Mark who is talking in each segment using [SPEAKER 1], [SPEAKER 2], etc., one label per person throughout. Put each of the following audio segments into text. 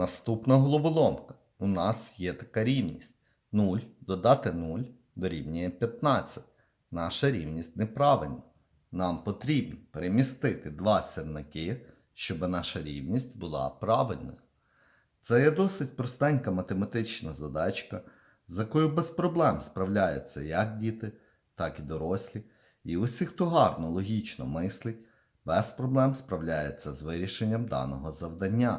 [SPEAKER 1] Наступна головоломка. У нас є така рівність. 0 додати 0 дорівнює 15. Наша рівність неправильна. Нам потрібно перемістити два сірники, щоб наша рівність була правильною. Це є досить простенька математична задачка, з якою без проблем справляються як діти, так і дорослі. І усі, хто гарно логічно мислить, без проблем справляється з вирішенням даного завдання.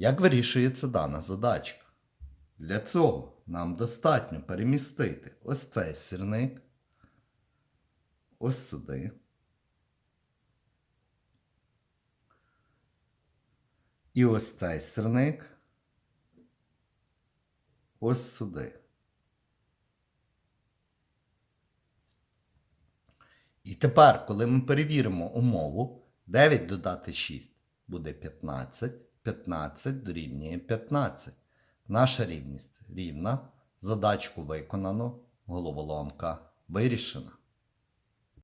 [SPEAKER 1] Як вирішується дана задачка? Для цього нам достатньо перемістити ось цей сірник ось сюди. І ось цей сірник ось сюди. І тепер, коли ми перевіримо умову, 9 додати 6 буде 15, 15 дорівнює 15. Наша рівність рівна. Задачку виконано, головоломка вирішена.